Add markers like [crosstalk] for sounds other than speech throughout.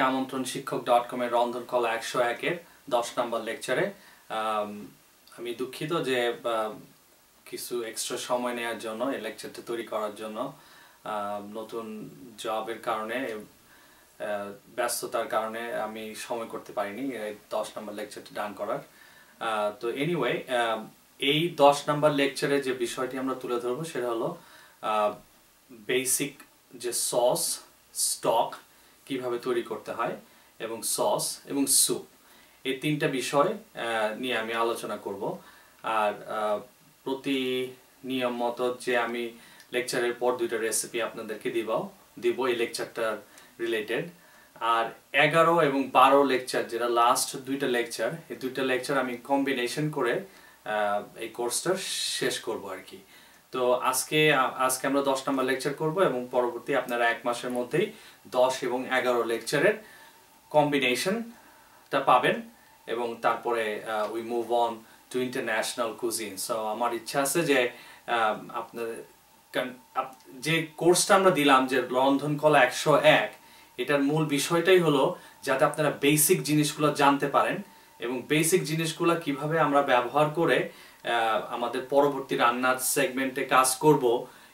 সবাইকে আমন্ত্রণ শিক্ষক ডট কমের রন্ধন কলা একশো একের দশ নম্বর লেকচারে আমি দুঃখিত যে কিছু এক্সট্রা সময় নেওয়ার জন্য, এই লেকচারটা তৈরি করার জন্য নতুন জবের কারণে ব্যস্ততার কারণে আমি সময় করতে পারিনি এই দশ নম্বর লেকচারটা ডান করার। তো এনিওয়ে এই দশ নম্বর লেকচারে যে বিষয়টি আমরা তুলে ধরবো সেটা হলো বেসিক যে সস স্টক কীভাবে তৈরি করতে হয়, এবং সস এবং স্যুপ। এই তিনটা বিষয় নিয়ে আমি আলোচনা করব। আর প্রতি নিয়ম মতো যে আমি লেকচারের পর দুইটা রেসিপি আপনাদেরকে দিব দিব এই লেকচারটার রিলেটেড আর এগারো এবং বারো লেকচার, যেটা লাস্ট দুইটা লেকচার, এই দুইটা লেকচার আমি কম্বিনেশন করে এই কোর্সটা শেষ করব আর কি। তো আজকে আজকে আমরা দশ নম্বর লেকচার করব এবং পরবর্তী আপনারা এক মাসের মধ্যেই দশ এবং এগারো লেকচারের কম্বিনেশনটা পাবেন এবং তারপরে we move on to international cuisine so আমার ইচ্ছা আছে যে আপনার যে কোর্সটা আমরা দিলাম যে রন্ধন কলা একশো এক, এটার মূল বিষয়টাই হলো যাতে আপনারা বেসিক জিনিসগুলো জানতে পারেন এবং বেসিক জিনিসগুলো কীভাবে আমরা ব্যবহার করে আমাদের পরবর্তী রান্নার সেগমেন্টে কাজ করব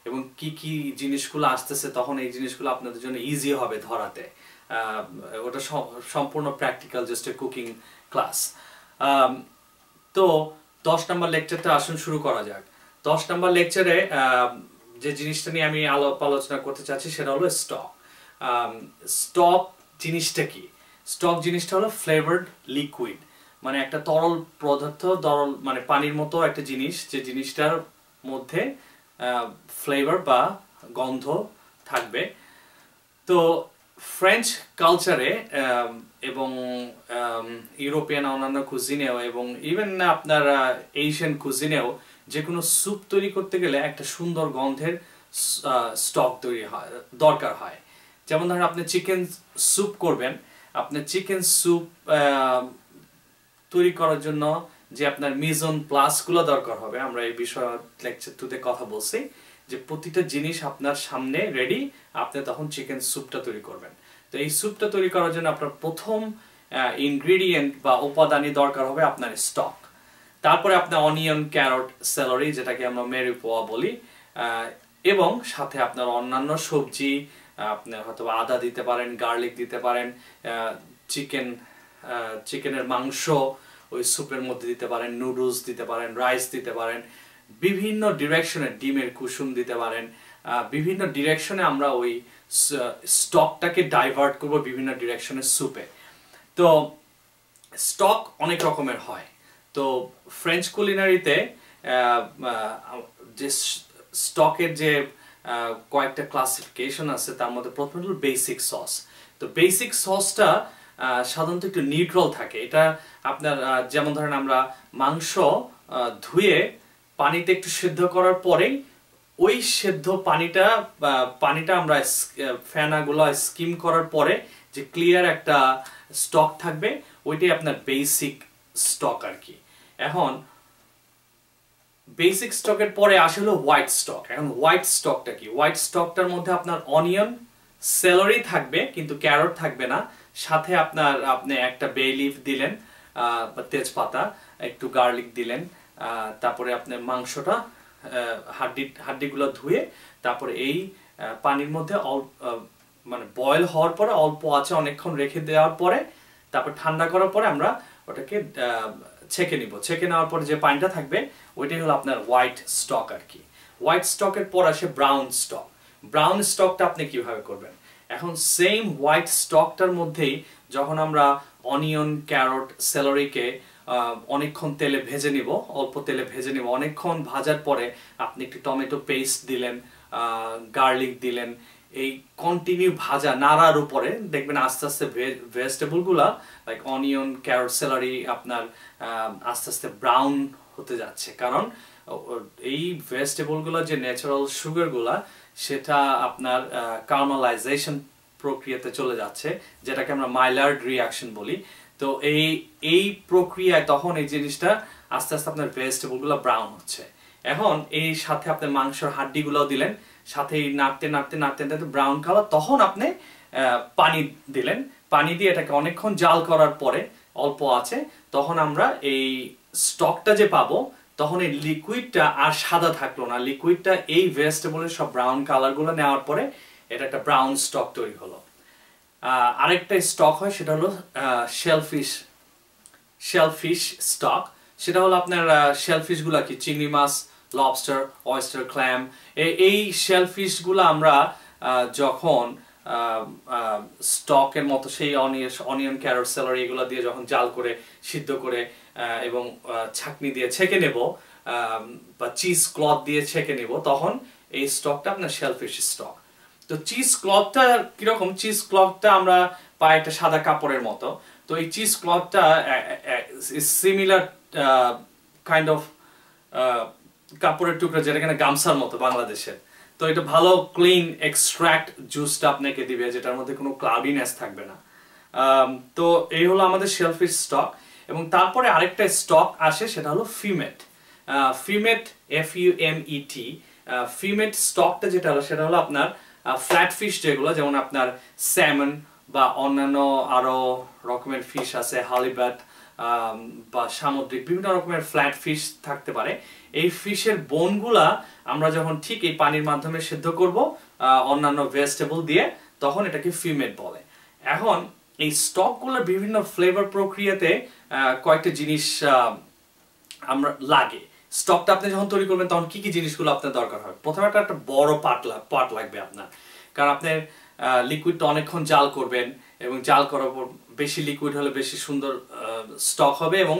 এবং কি কি জিনিসগুলো আসতেছে তখন এই জিনিসগুলো আপনাদের জন্য ইজি হবে ধরাতে। ওটা সম্পূর্ণ practical just a cooking class তো দশ নম্বর লেকচারটা আসুন, শুরু করা যাক। দশ নম্বর লেকচারে যে জিনিসটা নিয়ে আমি আলাপ আলোচনা করতে চাচ্ছি সেটা হলো স্টক স্টক জিনিসটা কি? স্টক জিনিসটা হলো ফ্লেভার্ড লিকুইড মানে একটা তরল পদার্থ, তরল মানে পানির মতো একটা জিনিস, যে জিনিসটার মধ্যে ফ্লেভার বা গন্ধ থাকবে। তো ফ্রেঞ্চ কালচারে এবং ইউরোপিয়ান অন্যান্য কুজিনেও এবং ইভেন আপনার এশিয়ান কুজিনেও যে কোনো স্যুপ তৈরি করতে গেলে একটা সুন্দর গন্ধের স্টক তৈরি হয়, দরকার হয়। যেমন ধরেন আপনি চিকেন স্যুপ করবেন, আপনি চিকেন স্যুপ তৈরি করার জন্য যে আপনার মিজন প্লাসগুলো দরকার হবে আমরা এই বিষয়ে লেকচার টুতে কথা বলছি যে প্রতিটা জিনিস আপনার সামনে রেডি আপনি তখন চিকেন স্যুপটা তৈরি করবেন। তো এই স্যুপটা তৈরি করার জন্য আপনার প্রথম ইনগ্রেডিয়েন্ট বা উপাদানই দরকার হবে আপনার স্টক তারপরে আপনার অনিয়ন ক্যারট স্যালারি যেটাকে আমরা মেরি পোয়া বলি এবং সাথে আপনার অন্যান্য সবজি আহ, আপনার হয়তো আদা দিতে পারেন গার্লিক দিতে পারেন চিকেন চিকেনের মাংস ওই স্যুপের মধ্যে দিতে পারেন নুডলস দিতে পারেন রাইস দিতে পারেন, বিভিন্ন ডিরেকশনে ডিমের কুসুম দিতে পারেন বিভিন্ন ডিরেকশনে আমরা ওই স্টকটাকে ডাইভার্ট করব বিভিন্ন ডিরেকশনের স্যুপে তো স্টক অনেক রকমের হয়। তো ফ্রেঞ্চ কুলিনারিতে যে স্টকের যে কয়েকটা ক্লাসিফিকেশন আছে, তার মধ্যে প্রথম হলো বেসিক সস তো বেসিক সসটা সাধারণত একটু নিউট্রাল থাকে। এটা আপনার যেমন ধরেন আমরা মাংস ধুয়ে পানিতে একটু সিদ্ধ করার পরেই ওই সেদ্ধ পানিটা পানিটা আমরা ফেনাগুলো স্কিম করার পরে যে ক্লিয়ার একটা স্টক থাকবে, ওইটাই আপনার বেসিক স্টক আর কি। এখন বেসিক স্টকের পরে আসে হলো হোয়াইট স্টক এখন হোয়াইট স্টকটা কি? হোয়াইট স্টকটার মধ্যে আপনার অনিয়ন সেলারি থাকবে, কিন্তু ক্যারট থাকবে না। সাথে আপনার আপনি একটা বে লিফ দিলেন তেজপাতা, একটু গার্লিক দিলেন তারপরে আপনার মাংসটা হাড্ডি, হাড্ডিগুলো ধুয়ে তারপরে এই পানির মধ্যে মানে বয়েল হওয়ার পরে অল্প আছে অনেকক্ষণ রেখে দেওয়ার পরে, তারপর ঠান্ডা করার পরে আমরা ওটাকে ছেঁকে নিব। ছেঁকে নেওয়ার পরে যে পানিটা থাকবে, ওইটাই হলো আপনার হোয়াইট স্টক আর কি। হোয়াইট স্টকের পর আসে ব্রাউন স্টক ব্রাউন স্টকটা আপনি কীভাবে করবেন? এখন সেম হোয়াইট স্টকটার মধ্যেই যখন আমরা অনিয়ন ক্যারট সেলারিকে অনেকক্ষণ তেলে ভেজে নিব, অল্প তেলে ভেজে নিব, অনেকক্ষণ ভাজার পরে আপনি একটু টমেটো পেস্ট দিলেন গার্লিক দিলেন, এই কন্টিনিউ ভাজা নাড়ার উপরে দেখবেন আস্তে আস্তে ভেজিটেবলগুলা লাইক অনিয়ন ক্যারট সেলারি আপনার আস্তে আস্তে ব্রাউন হতে যাচ্ছে। কারণ এই ভেজিটেবলগুলো যে ন্যাচারাল সুগারগুলা সেটা আপনার কার্মালাইজেশন প্রক্রিয়াতে চলে যাচ্ছে, যেটাকে আমরা মাইলার্ড রিয়াকশন বলি। তো এই এই প্রক্রিয়ায় তখন এই জিনিসটা আস্তে আস্তে আপনার ভেজিটেবলগুলো ব্রাউন হচ্ছে। এখন এই সাথে আপনি মাংসের হাড্ডিগুলো দিলেন, সাথে নাড়তে নাড়তে নাড়তে নাড়তে ব্রাউন কালার তখন আপনি পানি দিলেন। পানি দিয়ে এটাকে অনেকক্ষণ জাল করার পরে, অল্প আছে, তখন আমরা এই স্টকটা যে পাবো তখন এই লিকুইডটা আর সাদা থাকল না। লিকুইডটা এই ভেজিটেবলের সব ব্রাউন কালারগুলো নেওয়ার পরে এটা একটা ব্রাউন স্টক তৈরি হলো। আরেকটা স্টক হয়, সেটা হলো শেলফিশ শেলফিশ স্টক সেটা হলো আপনার শেলফিশগুলো কি, চিংড়ি মাছ লবস্টার অয়েস্টার ক্ল্যাম এই শেলফিশগুলো আমরা যখন স্টকের মতো সেই অনিয়ন অনিয়ন ক্যারট স্যালারি এগুলো দিয়ে যখন জাল করে, সিদ্ধ করে এবং ছাকনি দিয়ে ছেঁকে নেব বা চিজ ক্লথ দিয়ে ছেঁকে নেব, তখন এই স্টকটা আপনার শেলফিশ স্টক তো চিজ ক্লথটা কীরকম? চিজ ক্লথটা আমরা পাই একটা সাদা কাপড়ের মতো। তো এই চিজ ক্লথটা সিমিলার কাইন্ড অফ কাপড়ের টুকরা যেটা কিনা গামছার মতো বাংলাদেশের তো এটা ভালো ক্লিন এক্সট্রাক্ট জুসটা আপনাকে দিবে, যেটার মধ্যে কোনো ক্লাউডিনেস থাকবে না। তো এই হলো আমাদের শেলফিশ স্টক এবং তারপরে আরেকটা স্টক আসে, সেটা হলো fumet fumet F U M E T fumet স্টকটা যেটা হলো, সেটা হলো আপনার ফ্ল্যাট ফিশ যেগুলো, যেমন আপনার স্যামন বা অন্যান্য আরও রকমের ফিশ আছে হালিব্যাট বা সামুদ্রিক বিভিন্ন রকমের ফ্ল্যাট ফিশ থাকতে পারে। এই ফিশের বোনগুলা আমরা যখন ঠিক এই পানির মাধ্যমে সিদ্ধ করব অন্যান্য ভেজিটেবল দিয়ে, তখন এটাকে ফিমেট বলে। এখন এই স্টকগুলোর বিভিন্ন ফ্লেভার প্রক্রিয়াতে কয়েকটা জিনিস আমরা লাগে। স্টকটা আপনি যখন তৈরি করবেন, তখন কি কি জিনিসগুলো আপনার দরকার হবে? প্রথমে একটা একটা বড় পাট পাট লাগবে আপনার। কারণ আপনি লিকুইডটা অনেকক্ষণ জাল করবেন এবং জাল করার পর বেশি লিকুইড হলে বেশি সুন্দর স্টক হবে এবং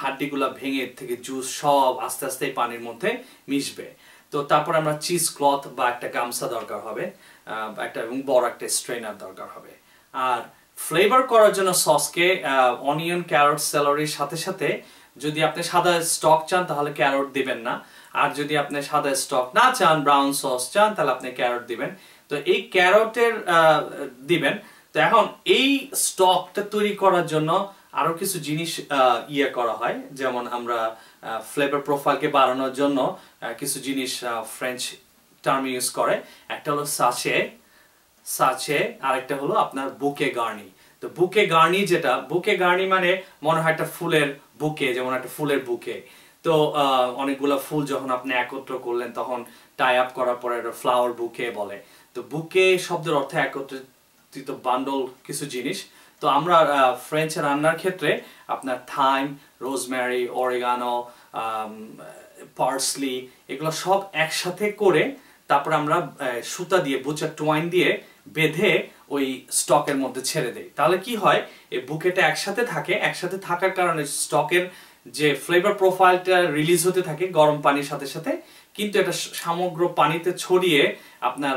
হাড্ডিগুলা ভেঙে থেকে জুস সব আস্তে আস্তে পানির মধ্যে মিশবে। তো তারপর আমরা চিজ ক্লথ বা একটা গামছা দরকার হবে একটা এবং বড় একটা স্ট্রেনার দরকার হবে। আর ফ্লেভার করার জন্য সসকে অনিয়ন ক্যারট স্যালারির সাথে সাথে যদি আপনি সাদা স্টক চান, তাহলে ক্যারট দিবেন না। আর যদি আপনি সাদা স্টক না চান ব্রাউন সস চান, তাহলে আপনি ক্যারট দিবেন। তো এই ক্যারটের দিবেন। তো এখন এই স্টকটা তৈরি করার জন্য আরও কিছু জিনিস ইয়ে করা হয়। যেমন আমরা ফ্লেভার প্রোফাইলকে বাড়ানোর জন্য কিছু জিনিস ফ্রেঞ্চ টার্ম ইউজ করে। একটা হলো সাচে সাচে, আরেকটা হলো আপনার বুকে গার্নি। তো বুকে গার্নি যেটা, বুকে গার্নি মানে মনে হয় একটা ফুলের বুকে, যেমন একটা ফুলের বুকে। তো অনেকগুলো ফুল যখন আপনি একত্র করলেন, তখন টাই আপ করার পরে একটা ফ্লাওয়ার বুকে বলে। তো বুকে শব্দের অর্থে একত্রিত বান্ডল কিছু জিনিস। তো আমরা ফ্রেঞ্চ রান্নার ক্ষেত্রে আপনার থাইম রোজম্যারি অরিগানো পার্সলি এগুলো সব একসাথে করে তারপর আমরা সুতা দিয়ে, বুচার টোয়াইন দিয়ে বেঁধে ওই স্টকের মধ্যে ছেড়ে দেই তাহলে কি হয়? এই বুকেটা একসাথে থাকে, একসাথে থাকার কারণে স্টকের যে ফ্লেভার প্রোফাইলটা রিলিজ হতে থাকে গরম পানির সাথে সাথে, কিন্তু এটা সমগ্র পানিতে ছড়িয়ে আপনার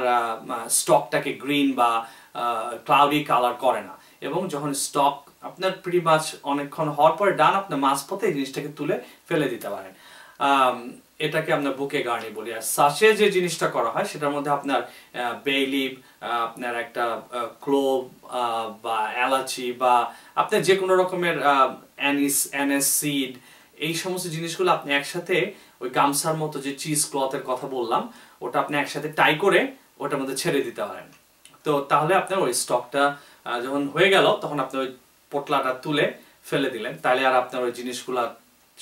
স্টকটাকে গ্রিন বা ক্লাউডি কালার করে না। এবং যখন স্টক আপনার প্রি মাছ অনেকক্ষণ হওয়ার পরে ডান আপনার মাছ পথে এই জিনিসটাকে তুলে ফেলে দিতে পারেন। এটাকে আমরা বুকে গার্নি বলি। আর সাচে যে জিনিসটা করা হয়, সেটার মধ্যে আপনার বেলিভ আপনার একটা ক্লোভ বা এলাচি, বা আপনার যে কোনো রকমের অ্যানিস, অ্যানেস সিড, এই সমস্ত জিনিসগুলো আপনি একসাথে ওই গামছার মতো যে চিজ ক্লথের কথা বললাম, ওটা আপনি একসাথে টাই করে ওটার মধ্যে ছেড়ে দিতে পারেন। তো তাহলে আপনার ওই স্টকটা যখন হয়ে গেল, তখন আপনি ওই পোটলাটা তুলে ফেলে দিলেন। তাহলে আর আপনার ওই জিনিসগুলা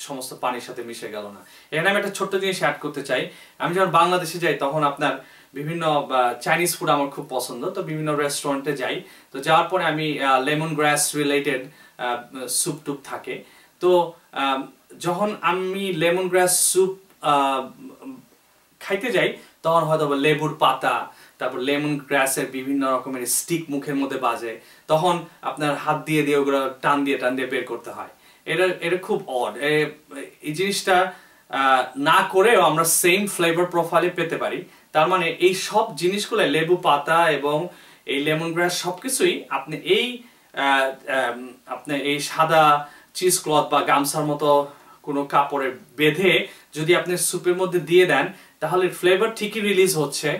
সমস্ত পানির সাথে মিশে গেল না। এখানে আমি একটা ছোট্ট জিনিস অ্যাড করতে চাই। আমি যখন বাংলাদেশে যাই, তখন আপনার বিভিন্ন চাইনিজ ফুড আমার খুব পছন্দ। তো বিভিন্ন রেস্টুরেন্টে যাই। তো যাওয়ার পরে আমি লেমন গ্রাস রিলেটেড স্যুপ টুপ থাকে। তো যখন আমি লেমন গ্রাস স্যুপ খাইতে যাই, তখন হয়তো লেবুর পাতা, তারপর লেমন গ্রাসের বিভিন্ন রকমের স্টিক মুখের মধ্যে বাজে। তখন আপনার হাত দিয়ে দিয়ে ওগুলো টান দিয়ে টান দিয়ে বের করতে হয়। এটা এটা খুব অড এই জিনিসটা না করেও আমরা সেম ফ্লেভার প্রোফাইলে পেতে পারি। তার মানে এই সব জিনিসগুলো, লেবু পাতা এবং এই লেমন গ্রাস সবকিছুই আপনি এই আপনি এই সাদা চিজ ক্লথ বা গামছার মতো কোনো কাপড়ে বেঁধে যদি আপনি স্যুপের মধ্যে দিয়ে দেন, তাহলে ফ্লেভার ঠিকই রিলিজ হচ্ছে।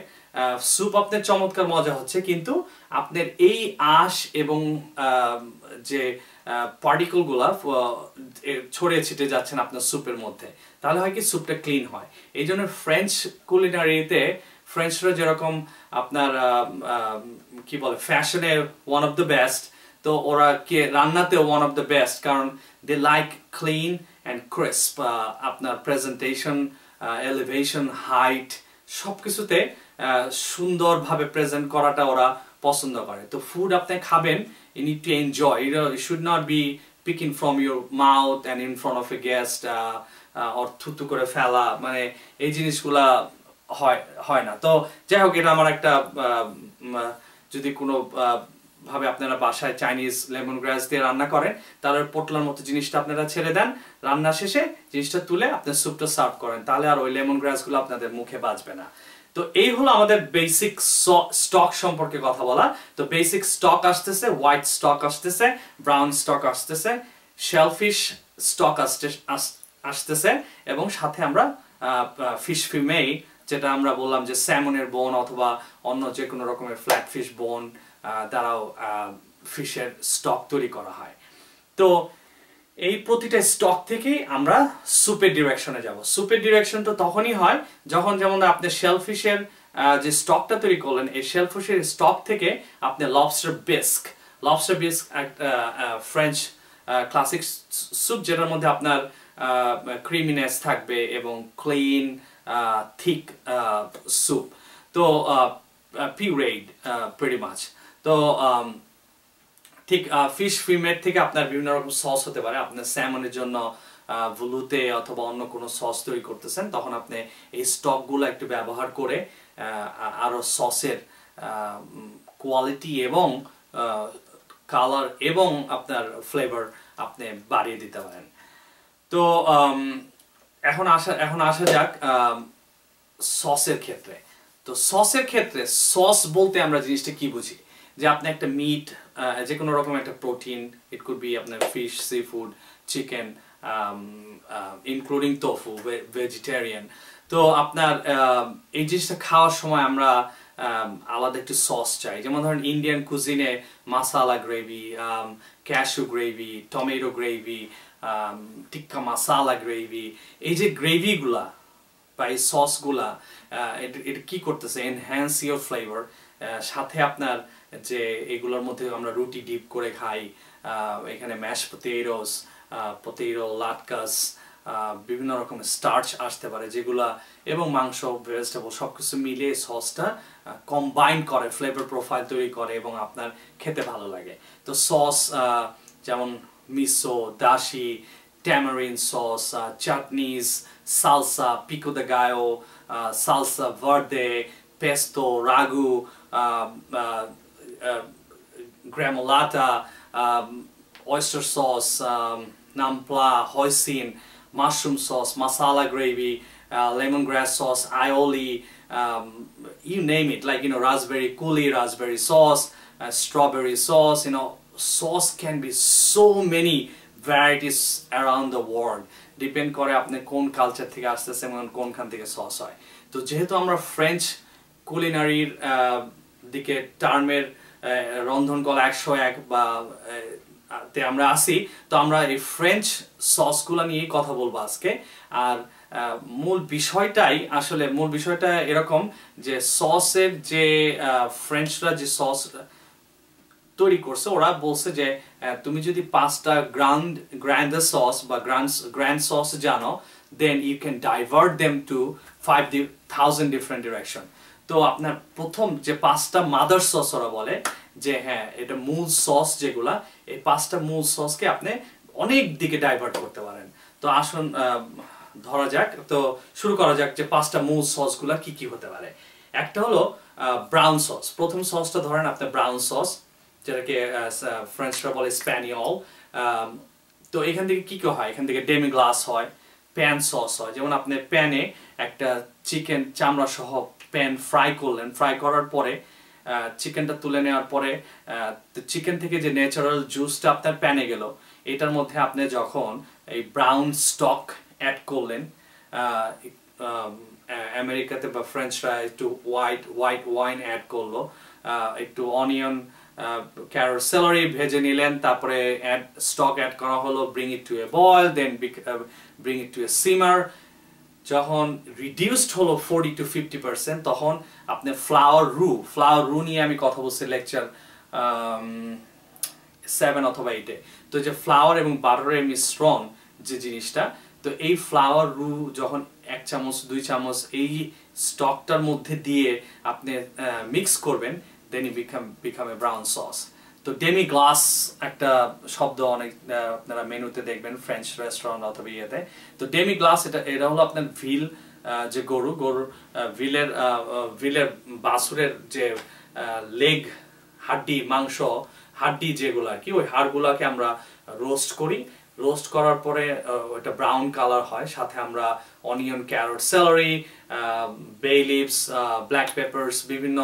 স্যুপ আপনার চমৎকার মজা হচ্ছে, কিন্তু আপনার এই আশ এবং যে পার্টিকলগুলা ছড়িয়ে ছিটে যাচ্ছেন আপনার স্যুপের মধ্যে। তাহলে হয় কি স্যুপটা ক্লিন হয়। এই জন্য ফ্রেঞ্চ কুলিনারিতে ফ্রেঞ্চরা যেরকম আপনার কি বলে ফ্যাশনে ওয়ান অফ দ্য বেস্ট তো ওরা কে, রান্নাতেও ওয়ান অফ দ্য বেস্ট কারণ they like clean and crisp আপনার প্রেজেন্টেশন এলিভেশন হাইট সব কিছুতে সুন্দরভাবে প্রেজেন্ট করাটা ওরা পছন্দ করে। তো ফুড আপনি খাবেন you need to enjoy it should not be picking from your mouth and in front of a guest or থুতু করে ফেলা। মানে এই জিনিসগুলা হয় হয় না। তো, যাই হোক, এটা আমার একটা যদি কোনো ভাবে আপনারা বাসায় চাইনিজ লেমন গ্রাস দিয়ে রান্না করেন, তাহলে পোটলার মতো জিনিসটা আপনারা ছেড়ে দেন। রান্না শেষে জিনিসটা তুলে আপনি স্যুপটা সার্ভ করেন। তাহলে আর ওই লেমন গ্রাসগুলো আপনাদের মুখে বাজবে না। তো এই হলো আমাদের বেসিক স্টক সম্পর্কে কথা বলা। তো বেসিক স্টক আসতেছে হোয়াইট স্টক আসতেছে ব্রাউন স্টক আসতেছে শেলফিশ স্টক আসতে, আস- আসতেছে এবং সাথে আমরা ফিশ ফিমেই যেটা আমরা বললাম যে স্যামনের বোন অথবা অন্য যে কোনো রকমের ফ্ল্যাট ফিশ বোন দ্বারাও ফিশের স্টক তৈরি করা হয়। তো এই প্রতিটা স্টক থেকেই আমরা সুপের ডিরেকশনে যাব। সুপের ডিরেকশন তো তখনই হয় যখন যেমন আপনি শেলফিশের যে স্টকটা তৈরি করলেন, এই শেলফিশের স্টক থেকে আপনি লবস্টার বিস্ক লবস্টার বিস্ক একটা ফ্রেঞ্চ ক্লাসিক স্যুপ যেটার মধ্যে আপনার ক্রিমিনেস থাকবে এবং ক্লিন থিক স্যুপ তো পিউরেড প্রিটি মাছ তো ঠিক ফিশ ফিমের থেকে আপনার বিভিন্ন রকম সস হতে পারে। আপনার স্যামনের জন্য ভুলুতে অথবা অন্য কোনো সস তৈরি করতেছেন তখন আপনি এই স্টকগুলো একটু ব্যবহার করে আহ, আরও সসের কোয়ালিটি এবং কালার এবং আপনার ফ্লেভার আপনি বাড়িয়ে দিতে পারেন। তো এখন আসা এখন আসা যাক সসের ক্ষেত্রে। তো সসের ক্ষেত্রে সস বলতে আমরা জিনিসটা কি বুঝি? যে আপনি একটা মিট যে কোনো রকম একটা প্রোটিন ইট কুড বি আপনার fish sea food chicken including tofu vegetarian তো আপনার এই জিনিসটা খাওয়ার সময় আমরা আলাদা একটু সস চাই। যেমন ধরেন Indian কুজিনে masala gravy cashew gravy tomato gravy tikka masala gravy এই যে গ্রেভিগুলা বা এই সসগুলা এটা এটা কি করতেছে? এনহ্যান্স ইউর ফ্লেভার সাথে আপনার যে এগুলোর মধ্যে আমরা রুটি ডিপ করে খাই এখানে ম্যাশ পতেরোস পতেরো লাটকাস বিভিন্ন রকমের স্টার্চ আসতে পারে যেগুলা এবং মাংস ভেজিটেবল সব কিছু মিলিয়ে সসটা কম্বাইন করে ফ্লেভার প্রোফাইল তৈরি করে এবং আপনার খেতে ভালো লাগে। তো সস যেমন miso dashi tamarind sauce, uh, chutneys, salsa, pico de gallo, uh, salsa verde, um, uh, uh, gremolata, um, oyster sauce, um, nampla, hoisin, mushroom sauce, masala gravy, uh, lemongrass sauce, aioli, um, you name it, like, you know, raspberry coulis, raspberry sauce, uh, strawberry sauce, you know, sauce can be so many varieties around the world depend করে আপনি কোন culture থেকে আসতেছে এবং কোনখান থেকে sauce হয় তো যেহেতু আমরা ফ্রেঞ্চ কুলিনারির দিকে টার্মের রন্ধন কলা একশো এক বা তে আমরা আসি তো আমরা এই ফ্রেঞ্চ সসগুলো নিয়ে কথা বলব আজকে। আর মূল বিষয়টাই আসলে, মূল বিষয়টা এরকম যে সসের যে ফ্রেঞ্চরা যে সস তৈরি করছে, ওরা বলছে যে তুমি যদি পাঁচটা গ্রান্ড গ্র্যান্ড সস বা গ্র্যান্ড গ্র্যান্ড সস জানো then you can divert them to five thousand different direction তো আপনার প্রথম যে পাঁচটা মাদার সস ওরা বলে, যে হ্যাঁ এটা মূল সস যেগুলা, এই পাঁচটা মূল সসকে আপনি অনেক দিকে ডাইভার্ট করতে পারেন। তো আসুন ধরা যাক, তো শুরু করা যাক যে পাঁচটা মূল সসগুলা কি কি হতে পারে। একটা হলো ব্রাউন সস প্রথম সসটা ধরেন আপনার ব্রাউন সস যেটাকে ফ্রেঞ্চরা বলে স্প্যানিয়ল তো এখান থেকে কি কি হয়? এখান থেকে ডেমি গ্লাস হয় প্যান সস হয়। যেমন আপনি প্যানে একটা চিকেন চামড়া সহ প্যান ফ্রাই করলেন। ফ্রাই করার পরে চিকেনটা তুলে নেওয়ার পরে চিকেন থেকে যে ন্যাচারাল জুসটা আপনার প্যানে গেল, এটার মধ্যে আপনি যখন এই ব্রাউন স্টক অ্যাড করলেন আমেরিকাতে বা ফ্রেঞ্চরা একটু হোয়াইট হোয়াইট ওয়াইন অ্যাড করল একটু অনিয়ন ক্যারোট সেলারি ভেজে নিলেন, তারপরে অ্যাড স্টক অ্যাড করা হলো bring it to a boil then bring it to a simmer যখন রিডিউসড হলো ফোরটি টু ফিফটি পার্সেন্ট তখন আপনি ফ্লাওয়ার রু ফ্লাওয়ার রু নিয়ে আমি কথা বলছি লেকচার সেভেন অথবা এইটে তো যে ফ্লাওয়ার এবং বাটারের মিশ্রণ যে জিনিসটা, তো এই ফ্লাওয়ার রু যখন এক চামচ, দুই চামচ এই স্টকটার মধ্যে দিয়ে আপনি মিক্স করবেন then it become become a brown sauce তো ডেমি গ্লাস একটা শব্দ অনেক আপনারা মেনুতে দেখবেন ফ্রেঞ্চ রেস্টুরেন্ট অথবা ইয়েতে। তো ডেমি গ্লাস এটা এটা হলো আপনার ভিল যে গরু, গরুর ভিলের ভিলের বাসুরের যে লেগ হাড্ডি, মাংস, হাড্ডি যেগুলো আর কি, ওই হাড়গুলাকে আমরা রোস্ট করি। রোস্ট করার পরে ওটা ব্রাউন কালার হয়। সাথে আমরা onion carrot celery bay leaves black peppers বিভিন্ন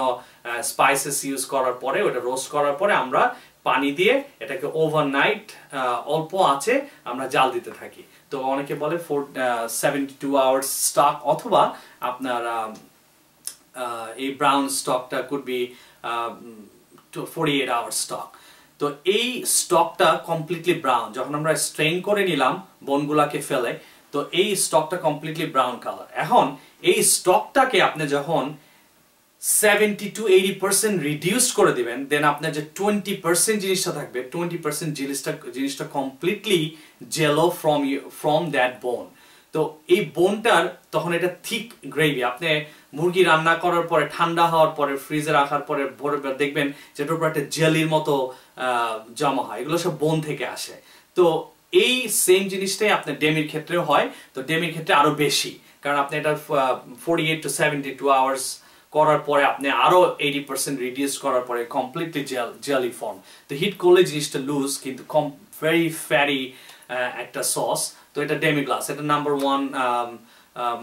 স্পাইসেস ইউজ করার পরে, ওটা রোস্ট করার পরে আমরা পানি দিয়ে এটাকে ওভারনাইট অল্প আছে আমরা জাল দিতে থাকি। তো অনেকে বলে for seventy two hours stock অথবা আপনার এই ব্রাউন স্টকটা could be forty eight hours stock তো এই স্টকটা কমপ্লিটলি ব্রাউন যখন আমরা স্ট্রেন করে নিলাম বনগুলাকে ফেলে, তো এই স্টকটা কমপ্লিটলি ব্রাউন কালার এখন এই স্টকটাকে আপনি যখন seventy two eighty percent reduce করে দিবেন দেন আপনার যে টোয়েন্টি পার্সেন্ট জিনিসটা থাকবে টোয়েন্টি পার্সেন্ট জিনিসটা জিনিসটা completely jello from from that bone তো এই বোনটার তখন এটা থিক গ্রেভি আপনি মুরগি রান্না করার পরে, ঠান্ডা হওয়ার পরে ফ্রিজে রাখার পরে, ভোরে দেখবেন যেটার উপর জেলির মতো জমা হয়, এগুলো সব বোন থেকে আসে। তো এই সেম জিনিসটাই আপনার ডেমির ক্ষেত্রেও হয়, তো ডেমির ক্ষেত্রে আরও বেশি, কারণ আপনি এটা forty eight to seventy two hours করার পরে আপনি আরও এইটি পার্সেন্ট রিডিউস করার পরে কমপ্লিটলি জেল জেলি ফর্ম তো হিট করলে জিনিসটা লুজ কিন্তু কম ভেরি ফ্যারি একটা সস তো এটা ডেমি গ্লাস এটা নাম্বার ওয়ান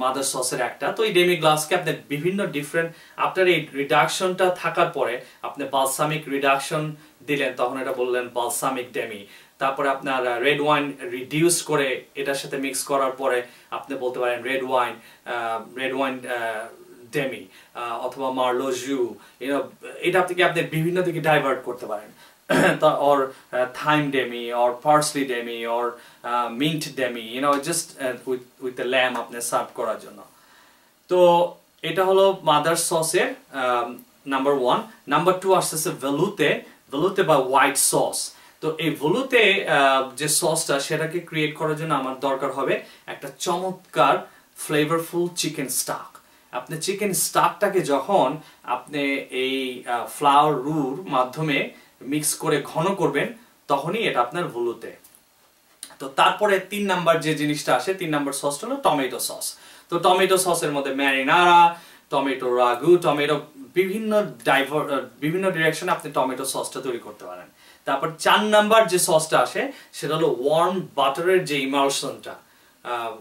মাদার সসের একটা। তো এই ডেমি গ্লাসকে আপনি বিভিন্ন ডিফারেন্ট আপনার এই রিডাকশনটা থাকার পরে আপনি বালসামিক রিডাকশন দিলেন, তখন এটা বললেন বালসামিক ডেমি তারপরে আপনার রেড ওয়াইন রিডিউস করে এটার সাথে মিক্স করার পরে আপনি বলতে পারেন red wine red wine demi অথবা মার্লো জু এটা থেকে আপনি বিভিন্ন দিকে ডাইভার্ট করতে পারেন। [clears throat] or uh, thyme demi or parsley demi or uh, mint demi you know just uh, আপনি সার্ভ করার জন্য। তো এটা হলো মাদার সসের নাম্বার ওয়ান নাম্বার টু আসতেছে ভেলুতে ভেলুতে বা হোয়াইট সস তো এই ভেলুতে যে সসটা সেটাকে ক্রিয়েট করার জন্য আমার দরকার হবে একটা চমৎকার ফ্লেভারফুল চিকেন স্টাক আপনি চিকেন স্টাকটাকে যখন আপনি এই ফ্লাওয়ার রুর মাধ্যমে মিক্স করে ঘন করবেন, তখনই এটা আপনার ভুলুতে। তো তারপরে তিন নাম্বার যে জিনিসটা আসে, তিন নাম্বার সসটা হলো টমেটো সস তো টমেটো সসের মধ্যে ম্যারিনারা টমেটো রাগু টমেটো বিভিন্ন ডাইভার বিভিন্ন ডিরেকশনে আপনি টমেটো সসটা তৈরি করতে পারেন। তারপর চার নাম্বার যে সসটা আসে, সেটা হলো ওয়ার্ম বাটারের যে ইমালশনটা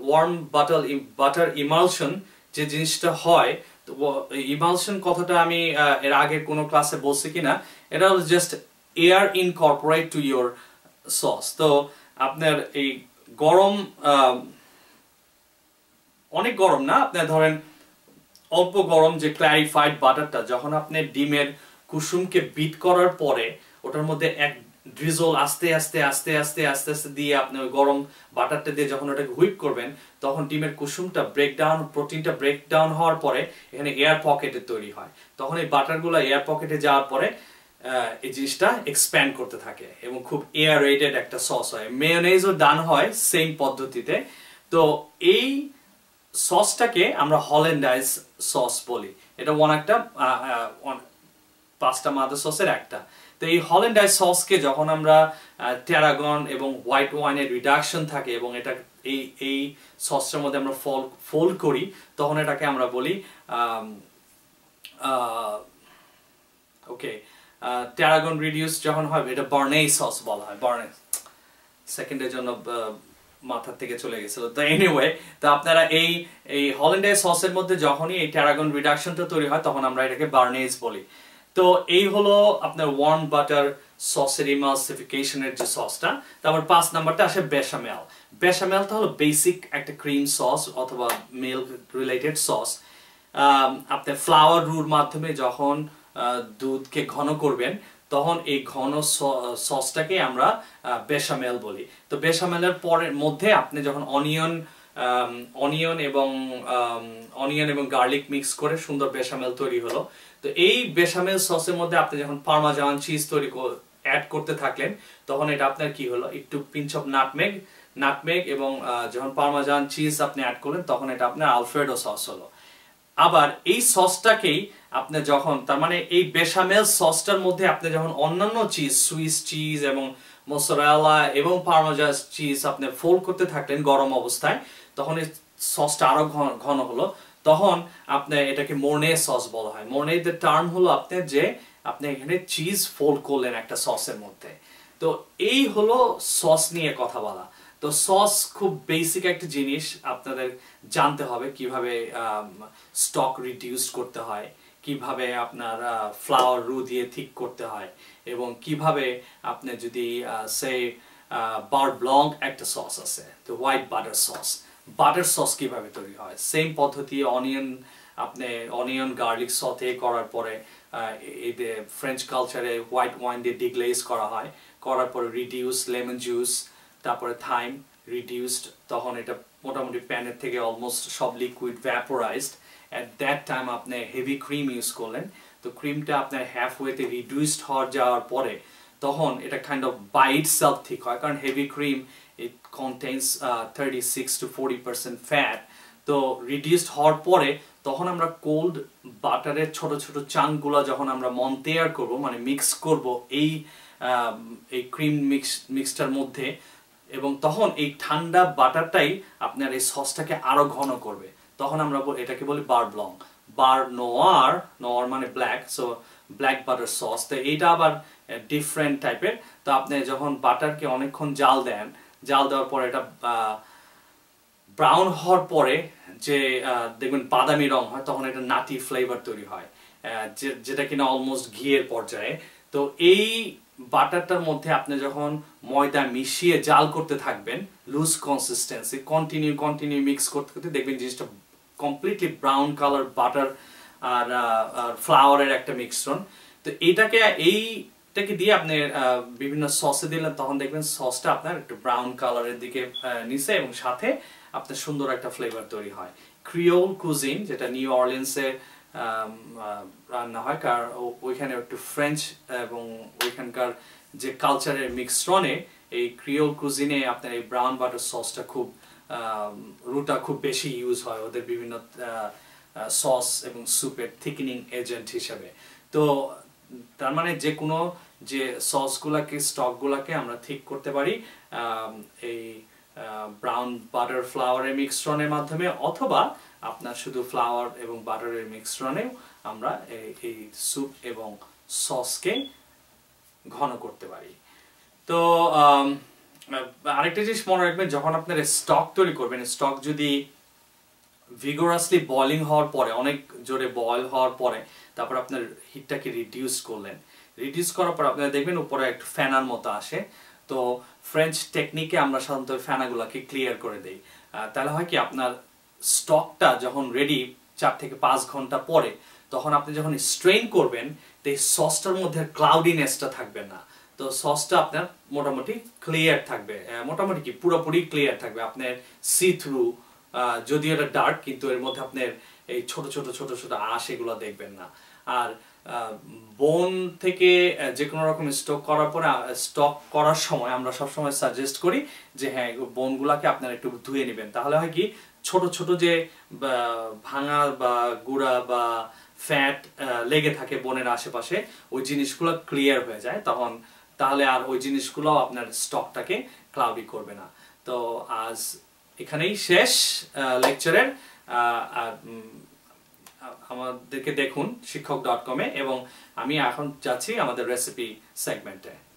ওয়ার্ম বাটার বাটার ইমালশন যে জিনিসটা হয় ইমালশন কথাটা আমি এর আগে কোনো ক্লাসে বলছি কিনা, এটা হলো just air incorporate to your sauce তো আপনার এই গরম অনেক গরম না, আপনার ধরেন অল্প গরম যে ক্ল্যারিফাইড বাটারটা যখন আপনি ডিমের কুসুমকে বিট করার পরে, ওটার মধ্যে এক ড্রিজল আস্তে আস্তে আস্তে আস্তে আস্তে আস্তে দিয়ে আপনি ওই গরম বাটারটা দিয়ে যখন ওটাকে হুইপ করবেন, তখন ডিমের কুসুমটা ব্রেকডাউন প্রোটিনটা ব্রেকডাউন হওয়ার পরে এখানে এয়ার পকেটে তৈরি হয়। তখন এই বাটারগুলো এয়ার পকেটে যাওয়ার পরে এই জিনিসটা এক্সপ্যান্ড করতে থাকে এবং খুব এয়ার রেটেড একটা সস হয়। মেয়োনেজও ডান হয় সেম পদ্ধতিতে। তো এই সসটাকে আমরা হল্যান্ডাইজ সস বলি। এটা ওয়ান একটা পাঁচটা মাদার সসের একটা। তো এই হল্যান্ডাইজ সসকে যখন আমরা ট্যারাগন এবং হোয়াইট ওয়াইনের রিডাকশন থাকে এবং এটা, এই এই সসটার মধ্যে আমরা ফল ফোল্ড করি, তখন এটাকে আমরা বলি ওকে ট্যারাগন রিডিউস যখন হয়, এটা বার্নেই সস বলা হয় বার্নে সেকেন্ডের জন্য মাথার থেকে চলে গেছিল। তো এনিওয়ে তো আপনারা এই এই হল্যান্ডাইজ সসের মধ্যে যখনই এই ট্যারাগন রিডাকশনটা তৈরি হয়, তখন আমরা এটাকে বার্নেজ বলি। তো এই হলো আপনার ওয়ার্ম বাটার সসের ইমালসিফিকেশনের যে সসটা তারপর পাঁচ নাম্বারটা আসে বেশামেল বেশামেলটা হলো বেসিক একটা ক্রিম সস অথবা মিল্ক রিলেটেড সস আপনি ফ্লাওয়ার রুর মাধ্যমে যখন দুধকে ঘন করবেন, তখন এই ঘন সসটাকে আমরা বেশামেল বলি। তো বেশামেলের পরের মধ্যে আপনি যখন অনিয়ন অনিয়ন এবং অনিয়ন এবং গার্লিক মিক্স করে সুন্দর বেশামেল তৈরি হলো তো এই বেশামেল সসের মধ্যে আপনি যখন পারমাজান চিজ তৈরি অ্যাড করতে থাকলেন, তখন এটা আপনার কি হলো? একটু পিঞ্চ অফ নাটমেগ নাটমেগ এবং যখন পারমাজান চিজ আপনি অ্যাড করলেন, তখন এটা আপনার আলফ্রেডো সস হলো। আবার এই সসটাকেই আপনি যখন, তার মানে এই বেশামেল সসটার মধ্যে আপনি যখন অন্যান্য চিজ সুইস চিজ এবং মোসরালা এবং পারমাজাস চিজ আপনি ফোল্ড করতে থাকলেন গরম অবস্থায়, তখন এই সসটা আরও ঘন হলো। তখন আপনি এটাকে মোর্নে সস বলা হয়। মোর্নে টার্ম হলো আপনার যে আপনি এখানে চিজ ফোল্ড করলেন একটা সসের মধ্যে। তো এই হলো সস নিয়ে কথা বলা। তো সস খুব বেসিক একটা জিনিস, আপনাদের জানতে হবে কীভাবে স্টক রিডিউস করতে হয়, কীভাবে আপনার ফ্লাওয়ার রু দিয়ে ঠিক করতে হয়, এবং কীভাবে আপনি যদি সে বার ব্লং একটা সস আছে তো white butter sauce butter sauce কীভাবে তৈরি হয়? সেম পদ্ধতি অনিয়ন আপনি অনিয়ন গার্লিক সতে করার পরে এতে ফ্রেঞ্চ কালচারে হোয়াইট ওয়াইন দিয়ে ডিগ্লেজ করা হয়। করার পরে রিডিউস লেমন জুস তারপরে থাইম রিডিউসড তখন এটা মোটামুটি প্যানের থেকে অলমোস্ট সব liquid vaporised at that time আপনি হেভি ক্রিম ইউজ করলেন। তো ক্রিমটা আপনার হ্যাফ ওয়েতে রিডিউসড হওয়ার যাওয়ার পরে, তখন এটা কাইন্ড অফ বাইট সেলফ ঠিক হয়। কারণ heavy cream contains thirty six to forty percent fat তো রিডিউসড হওয়ার পরে তখন আমরা কোল্ড বাটারের ছোট ছোট চাংগুলো যখন আমরা মন্তেয়ার করব মানে মিক্স করব এই এই ক্রিম মিক্স মিক্সটার মধ্যে, এবং তখন এই ঠান্ডা বাটারটাই আপনার এই সসটাকে আরও ঘন করবে। তখন আমরা এটাকে বলি বার ব্লং বার নোয়ার নোয়ার মানে black so black butter sauce তো এইটা আবার ডিফারেন্ট টাইপের তো আপনি যখন বাটারকে অনেকক্ষণ জাল দেন জাল দেওয়ার পরে এটা ব্রাউন হওয়ার পরে যে দেখবেন বাদামি রং হয়, তখন একটা নাটি ফ্লেভার তৈরি হয় যেটা কিনা অলমোস্ট ঘিয়ের পর্যায়ে। তো এই বাটারটার মধ্যে আপনি যখন ময়দা মিশিয়ে জাল করতে থাকবেন loose consistency continue continue mix করতে করতে দেখবেন জিনিসটা কমপ্লিটলি ব্রাউন কালার বাটার আর ফ্লাওয়ারের একটা মিক্সরন তো এইটাকে এইটাকে দিয়ে আপনি বিভিন্ন সসে দিলেন, তখন দেখবেন সসটা আপনার একটু ব্রাউন কালারের দিকে নিচে এবং সাথে আপনার সুন্দর একটা ফ্লেভার তৈরি হয়। ক্রিওল কুজিন যেটা নিউ অরলিয়েন্সের রান্না হয় কারণ ওইখানে একটু ফ্রেঞ্চ এবং ওইখানকার যে কালচারের মিক্সরনে এই ক্রিওল কুজিনে আপনার এই ব্রাউন বাটার সসটা খুব রুটা খুব বেশি ইউজ হয় ওদের বিভিন্ন সস এবং সুপের থিকনিং এজেন্ট হিসেবে। তো, তার মানে যে কোনো যে সসগুলাকে, স্টকগুলাকে আমরা ঠিক করতে পারি এই ব্রাউন বাটার ফ্লাওয়ারের মিক্সরনের মাধ্যমে, অথবা আপনার শুধু ফ্লাওয়ার এবং বাটারের মিক্সরনেও আমরা এই স্যুপ এবং সসকে ঘন করতে পারি। তো আরেকটা জিনিস মনে রাখবেন, যখন আপনার স্টক তৈরি করবেন স্টক যদি ভিগোরাসলি বয়লিং হওয়ার পরে, অনেক জোরে বয়ল হওয়ার পরে, তারপর আপনার হিটটাকে রিডিউস করলেন রিডিউস করার পর আপনারা দেখবেন উপরে একটু ফ্যানার মতো আসে। তো ফ্রেঞ্চ টেকনিকে আমরা সাধারণত ফ্যানাগুলোকে ক্লিয়ার করে দেই। তাহলে হয় কি, আপনার স্টকটা যখন রেডি চার থেকে পাঁচ ঘণ্টা পরে, তখন আপনি যখন স্ট্রেন করবেন, তো এই সসটার মধ্যে ক্লাউডিনেসটা থাকবে না। তো সসটা আপনার মোটামুটি ক্লিয়ার থাকবে। মোটামুটি কি, পুরোপুরি ক্লিয়ার থাকবে। আপনার সি থ্রু যদিও এটা ডার্ক কিন্তু এর মধ্যে আপনার এই ছোট ছোট ছোট ছোট, আঁশ এগুলো দেখবেন না। আর বোন থেকে যে কোনো রকম স্টক করার পরে স্টক করার সময় আমরা সবসময় সাজেস্ট করি যে হ্যাঁ বোনগুলাকে আপনারা একটু ধুয়ে নেবেন। তাহলে হয় কি, ছোট ছোট যে ভাঙা বা, গুঁড়া বা ফ্যাট লেগে থাকে বোনের আশেপাশে, ওই জিনিসগুলো ক্লিয়ার হয়ে যায়, তখন তাহলে আর ওই জিনিসগুলো আপনার স্টকটাকে ক্লাউডি করবে না। তো আজ এখানেই শেষ লেকচারের আমাদেরকে দেখুন শিক্ষক ডট কমে এবং আমি এখন যাচ্ছি আমাদের রেসিপি সেগমেন্টে